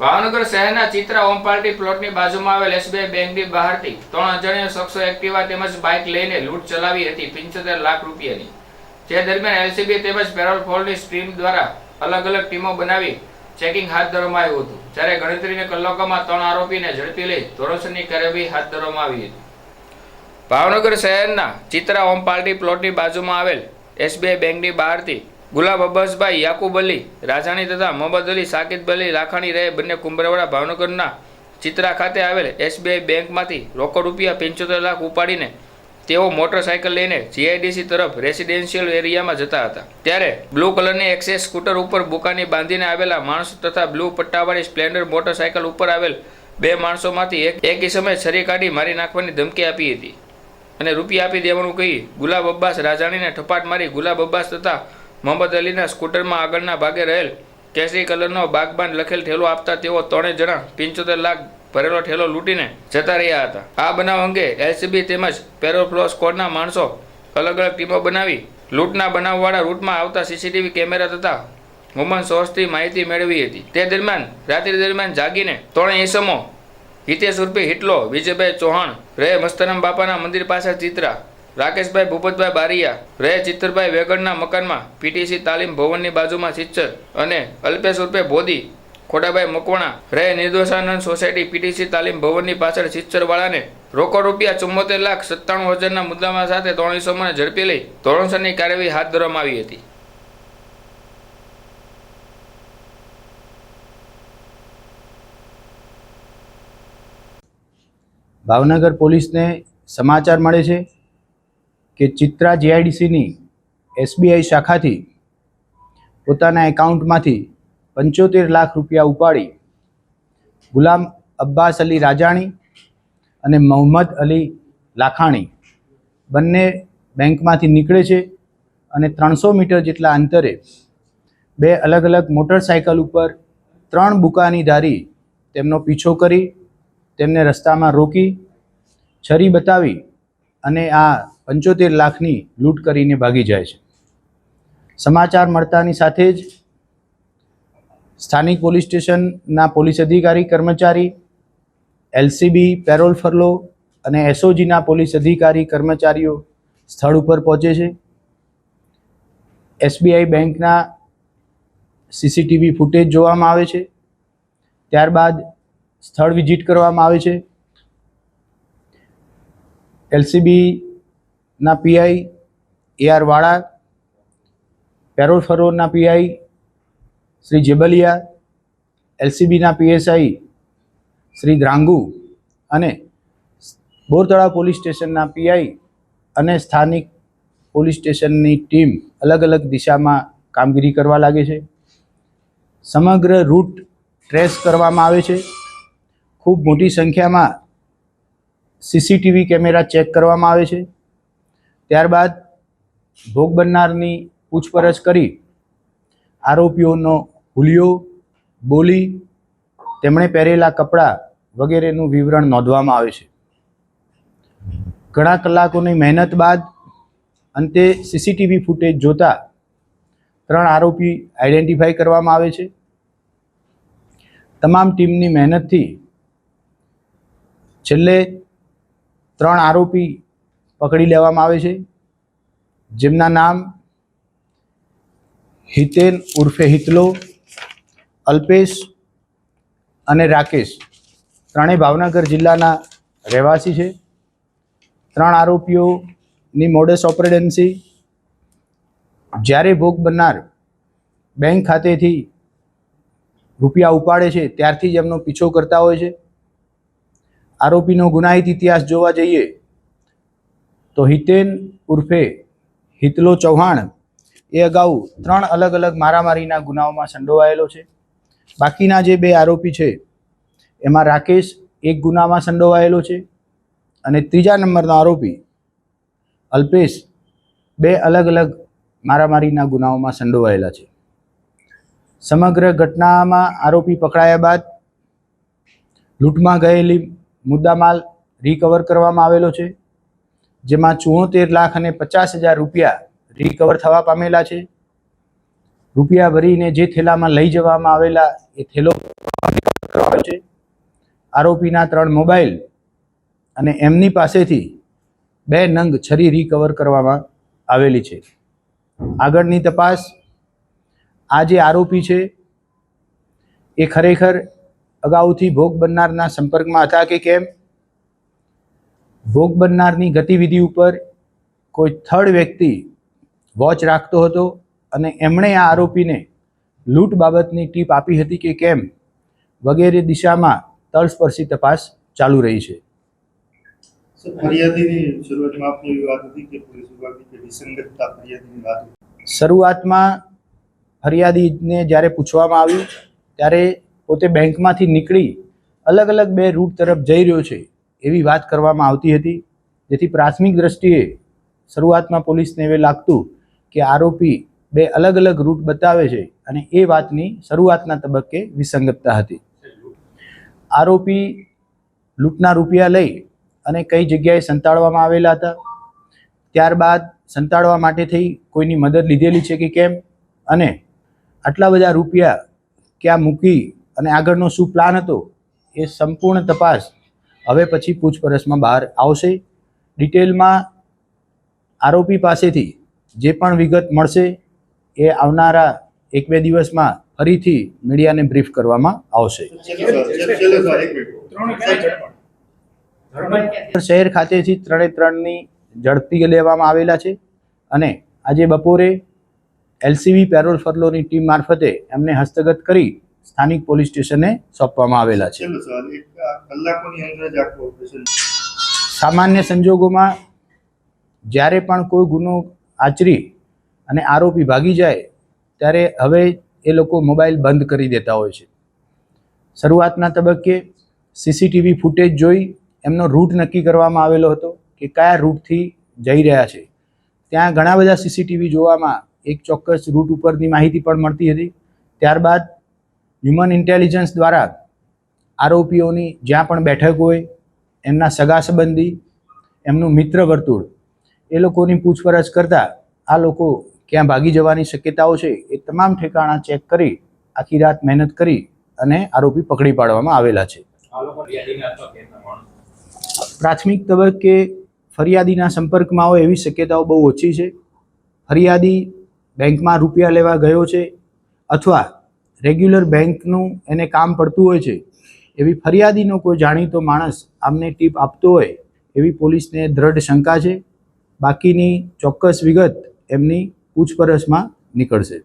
ભાવનગર શહેરના ચિત્રા ઓમ પાર્ટી પ્લોટની બાજુમાં આવેલ એસબીઆઈ બેંકની બહારથી ત્રણ અજાણ્યા શખ્સો એક્ટિવા તેમજ બાઇક લઈને લૂંટ ચલાવી હતી પંચોતેર લાખ રૂપિયાની. જે દરમિયાન એલસીબી તેમજ પેરોલ ફોલની સ્ટ્રીમ દ્વારા અલગ અલગ ટીમો બનાવી ચેકિંગ હાથ ધરવામાં આવ્યું હતું. જ્યારે ગણતરીના કલાકોમાં ત્રણ આરોપીને ઝડપી લઈ ધોરણસરની કાર્યવાહી હાથ ધરવામાં આવી હતી. ભાવનગર શહેરના ચિત્રા ઓમ પાર્ટી પ્લોટની બાજુમાં આવેલ એસબીઆઈ બેંકની બહારથી ગુલાબ અબ્બાસભાઈ, યાકુબ અલી, રાજાણી તથા મોહમ્મદ અલી સાકિદ અલી, લાખાણી રહે બંને કુંભરવાડા ભાવનગરના ચિત્રા ખાતે આવેલ એસબીઆઈ બેંકમાંથી રોકડ રૂપિયા પંચોતેર લાખ ઉપાડીને તેઓ મોટરસાયકલ લઈને જીઆઈડીસી તરફ રેસિડેન્શિયલ એરિયામાં જતા હતા. ત્યારે બ્લુ કલરની એક્સેસ સ્કૂટર ઉપર બુકાની બાંધીને આવેલા માણસો તથા બ્લુ પટ્ટાવાળી સ્પ્લેન્ડર મોટરસાયકલ ઉપર આવેલ બે માણસોમાંથી એક એક સમયે છરી કાઢી મારી નાખવાની ધમકી આપી હતી. અને રૂપિયા આપી દેવાનું કહી ગુલાબ અબ્બાસ રાજાણીને ઠપાટ મારી ગુલાબ અબ્બાસ તથા મોહમ્મદ અલીના સ્કૂટરમાં આગળના ભાગે રહેલ કેસરી કલરનો બાગબાન લખેલ ઠેલો આપતા તેઓ ત્રણેય જણા પંચોતેર લાખ ભરેલો ઠેલો લૂંટીને જતા રહ્યા હતા. આ બનાવ અંગે એલસીબી તેમજ પેરોફ્લો સ્કોડના માણસો અલગ અલગ ટીમો બનાવી લૂંટના બનાવવાળા રૂટમાં આવતા સીસીટીવી કેમેરા તથા વુમન સોર્સથી માહિતી મેળવી હતી. તે દરમિયાન, રાત્રિ દરમિયાન જાગીને ત્રણેય ઈસમો હિતેશ ઉર્ફે હિટલો, વિજયભાઈ ચૌહાણ રહે મસ્તરામ બાપાના મંદિર પાસે ચિત્રા રાકેશભાઈ, ભૂપતભાઈ બારિયા રહે ચિત્તરભાઈ વેગડના મકાનમાં, પીટીસી તાલીમ ભવનની બાજુમાં સિચ્ચર અને અલ્પેશ ઉર્ફે ભોદી, ખોડાભાઈ મકવાણા રહે નિર્દોષાનંદ સોસાયટી, પીટીસી તાલીમ ભવનની પાછળ સિચ્ચરવાળાને રોકડ રૂપિયા ચુમ્મોતેર લાખ સત્તાણું હજારના મુદ્દામાં સાથે ત્રણસોમાં ઝડપી લઈ ધોરણસરની કાર્યવાહી હાથ ધરવામાં આવી હતી. ભાવનગર પોલીસને સમાચાર મળે છે. કે ચિત્રા જીઆઈડીસીની એસબીઆઈ શાખાથી પોતાના એકાઉન્ટમાંથી પંચોતેર લાખ રૂપિયા ઉપાડી ગુલામ અબ્બાસ અલી રાજાણી અને મોહમ્મદ અલી લાખાણી બંને બેંકમાંથી નીકળે છે અને ત્રણસો મીટર જેટલા અંતરે બે અલગ અલગ મોટરસાયકલ ઉપર ત્રણ બુકાની ધારી તેમનો પીછો કરી તેમને રસ્તામાં રોકી છરી બતાવી અને આ પંચોતેર લાખની લૂંટ કરીને ભાગી જાય છે. સમાચાર મળતાની સાથે જ સ્થાનિક પોલીસ સ્ટેશનના પોલીસ અધિકારી, કર્મચારી, એલસીબી, પેરોલ ફરલો અને એસઓજીના પોલીસ અધિકારી, કર્મચારીઓ સ્થળ ઉપર પહોંચે છે. એસબીઆઈ બેંકના સીસીટીવી ફૂટેજ જોવામાં આવે છે. ત્યારબાદ સ્થળ વિઝિટ કરવામાં આવે છે. એલસીબીના PI A R Vala, parole ફરોના PI, Shri Jebaliya એલસીબીના પીએસઆઈ, શ્રી દ્રાંગુ અને બોરતળા પોલીસ સ્ટેશનના પીઆઈ અને સ્થાનિક પોલીસ સ્ટેશનની ટીમ અલગ અલગ દિશામાં કામગીરી કરવા લાગે છે. સમગ્ર રૂટ ટ્રેસ કરવામાં આવે છે. ખૂબ મોટી સંખ્યામાં સીસીટીવી કેમેરા ચેક કરવામાં આવે છે. ત્યારબાદ ભોગ બનનારની પૂછપરછ કરી, આરોપીઓનો હુલિયો, બોલી, તેમણે પહેરેલા કપડાં વગેરેનું વિવરણ નોંધવામાં આવે છે. ઘણા કલાકોની મહેનત બાદ અંતે સીસીટીવી ફૂટેજ જોતા ત્રણ આરોપી આઈડેન્ટિફાઈ કરવામાં આવે છે. તમામ ટીમની મહેનતથી છેલ્લે ત્રણ આરોપી પકડી લેવામાં આવે છે. જેમના નામ હિતેન ઉર્ફે હિતલો, અલ્પેશ અને રાકેશ ત્રણેય ભાવનગર જિલ્લાના રહેવાસી છે. ત્રણ આરોપીઓની મોડસ ઓપરેડન્સી જ્યારે ભોગ બનનાર બેંક ખાતેથી રૂપિયા ઉપાડે છે, ત્યારથી જ એમનો પીછો કરતા હોય છે. આરોપીનો ગુનાહિત ઇતિહાસ જોવા જઈએ તો હિતેન ઉર્ફે હિતલો ચૌહાણ એ અગાઉ ત્રણ અલગ અલગ મારામારીના ગુનાઓમાં સંડોવાયેલો છે. બાકીના જે બે આરોપી છે, એમાં રાકેશ એક ગુનામાં સંડોવાયેલો છે અને ત્રીજા નંબરનો આરોપી અલ્પેશ બે અલગ અલગ મારામારીના ગુનાઓમાં સંડોવાયેલા છે. સમગ્ર ઘટનામાં આરોપી પકડાયા બાદ લૂંટમાં ગયેલી મુદ્દામાલ રિકવર કરવામાં આવેલો છે. જેમાં ચુંતેર લાખ અને પચાસ હજાર રૂપિયા રિકવર થવા પામેલા છે. રૂપિયા ભરીને જે થેલામાં લઈ જવામાં આવેલા એ થેલો છે. આરોપીના ત્રણ મોબાઈલ અને એમની પાસેથી બે નંગ છરી રિકવર કરવામાં આવેલી છે. આગળની તપાસ આ જે આરોપી છે એ ખરેખર અગાઉથી ભોગ બનનારના સંપર્કમાં હતા કે કેમ? ભોગ બનનારની ગતિવિધિ ઉપર કોઈ થર્ડ વ્યક્તિ વોચ રાખતો હતો અને એમણે આ આરોપીને લૂંટ બાબતની ટીપ આપી હતી કે કેમ વગેરે દિશામાં તળસ્પર્શી તપાસ ચાલુ રહી છે. શરૂઆતમાં ફરિયાદીને જ્યારે પૂછવામાં આવ્યું ત્યારે પોતે બેંકમાંથી નીકળી અલગ અલગ બે રૂટ તરફ જઈ રહ્યો છે એવી વાત કરવામાં આવતી હતી, જેથી પ્રાથમિક દ્રષ્ટિએ શરૂઆતમાં પોલીસને હવે લાગતું કે આરોપી બે અલગ અલગ રૂટ બતાવે છે અને એ વાતની શરૂઆતના તબક્કે વિસંગતતા હતી. આરોપી લૂંટના રૂપિયા લઈ અને કઈ જગ્યાએ સંતાડવામાં આવેલા હતા, ત્યારબાદ સંતાડવા માટે થઈ કોઈની મદદ લીધેલી છે કે કેમ, અને આટલા બધા રૂપિયા ક્યાં મૂકી અને આગળનો શું પ્લાન હતો, એ સંપૂર્ણ તપાસ હવે પછી પૂછપરછમાં બહાર આવશે ડિટેલમાં આરોપી પાસેથી જે પણ વિગત મળશે એ આવનારા એક બે દિવસમાં ફરીથી મીડિયાને બ્રીફ કરવામાં આવશે. શહેર ખાતેથી ત્રણે ત્રણની ઝડપી લેવામાં આવેલા છે અને આજે બપોરે એલસીબી પેરોલ ફરલોની ટીમ મારફતે એમને હસ્તગત કરી સ્થાનિક પોલીસ સ્ટેશને સોંપવામાં આવેલા છે. સામાન્ય સંજોગોમાં જ્યારે પણ કોઈ ગુનો આચરી અને આરોપી ભાગી જાય ત્યારે હવે એ લોકો મોબાઈલ બંધ કરી દેતા હોય છે. શરૂઆતના તબક્કે સીસીટીવી ફૂટેજ જોઈ એમનો રૂટ નક્કી કરવામાં આવેલો હતો કે કયા રૂટથી જઈ રહ્યા છે. ત્યાં ઘણા બધા સીસીટીવી જોવામાં એક ચોક્કસ રૂટ ઉપરની માહિતી પણ મળતી હતી. ત્યારબાદ હ્યુમન ઇન્ટેલિજન્સ દ્વારા આરોપીઓની જ્યાં પણ બેઠક હોય એમના સગા સંબંધી એમનું મિત્ર વર્તુળ એ લોકોની પૂછપરછ કરતાં આ લોકો ક્યાં ભાગી જવાની શક્યતાઓ છે એ તમામ ઠેકાણા ચેક કરી આખી રાત મહેનત કરી અને આરોપી પકડી પાડવામાં આવેલા છે. પ્રાથમિક તબક્કે ફરિયાદીના સંપર્કમાં હોય એવી શક્યતાઓ બહુ ઓછી છે. ફરિયાદી બેંકમાં રૂપિયા લેવા ગયો છે અથવા રેગ્યુલર બેંકનું એને કામ પડતું હોય છે એવી ફરિયાદીનો કોઈ જાણીતો માણસ આમને ટીપ આપતો હોય એવી પોલીસને દ્રઢ શંકા છે બાકીની ચોક્કસ વિગત એમની પૂછપરછમાં નીકળશે.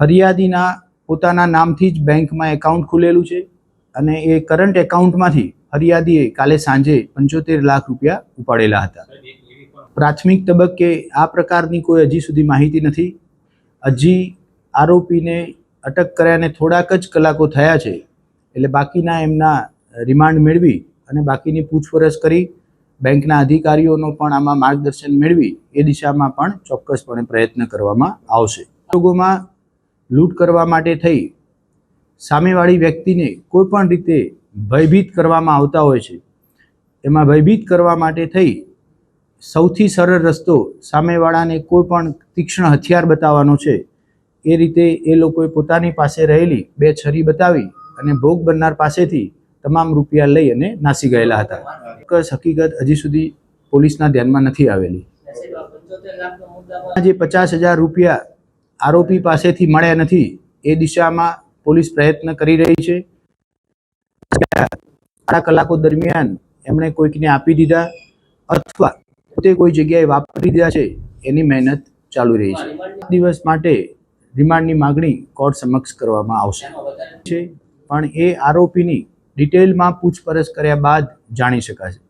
ફરિયાદીના પોતાના નામથી જ બેંકમાં એકાઉન્ટ ખુલેલું છે અને એ કરંટ એકાઉન્ટમાંથી ફરિયાદીએ કાલે સાંજે પંચોતેર લાખ રૂપિયા ઉપાડેલા હતા. પ્રાથમિક તબક્કે આ પ્રકારની કોઈ હજી સુધી માહિતી નથી. હજી આરોપીને અટક કર્યાને થોડાક જ કલાકો થયા છે, એટલે બાકીના એમના રિમાન્ડ મેળવી અને બાકીની પૂછપરછ કરી બેંકના અધિકારીઓનો પણ આમાં માર્ગદર્શન મેળવી, એ દિશામાં પણ ચોક્કસપણે પ્રયત્ન કરવામાં આવશે. ઉદ્યોગોમાં લૂંટ કરવા માટે થઈ સામેવાળી વ્યક્તિને કોઈપણ રીતે ભયભીત કરવામાં આવતા હોય છે. એમાં ભયભીત કરવા માટે થઈ સૌથી સરળ રસ્તો સામેવાળાને કોઈ પણ તીક્ષ્ણ હથિયાર બતાવવાનો છે, એ રીતે એ લોકોએ પોતાની પાસે રહેલી બે છરી બતાવી અને ભોગ બનનાર પાસેથી તમામ રૂપિયા લઈ અને નાસી ગયેલા હતા. ચોક્કસ હકીકત હજી સુધી પોલીસના ધ્યાનમાં નથી આવેલી. જે પચાસ હજાર રૂપિયા આરોપી પાસેથી મળ્યા નથી, એ દિશામાં પોલીસ પ્રયત્ન કરી રહી છે. આડા કલાકો દરમિયાન એમણે કોઈકને આપી દીધા અથવા પોતે કોઈ જગ્યાએ વાપરી દીધા છે, એની મહેનત ચાલુ રહી છે. દિવસ માટે રિમાન્ડની માગણી કોર્ટ સમક્ષ કરવામાં આવશે. છે, પણ એ આરોપીની ડિટેલમાં પૂછપરછ કર્યા બાદ જાણી શકાશે.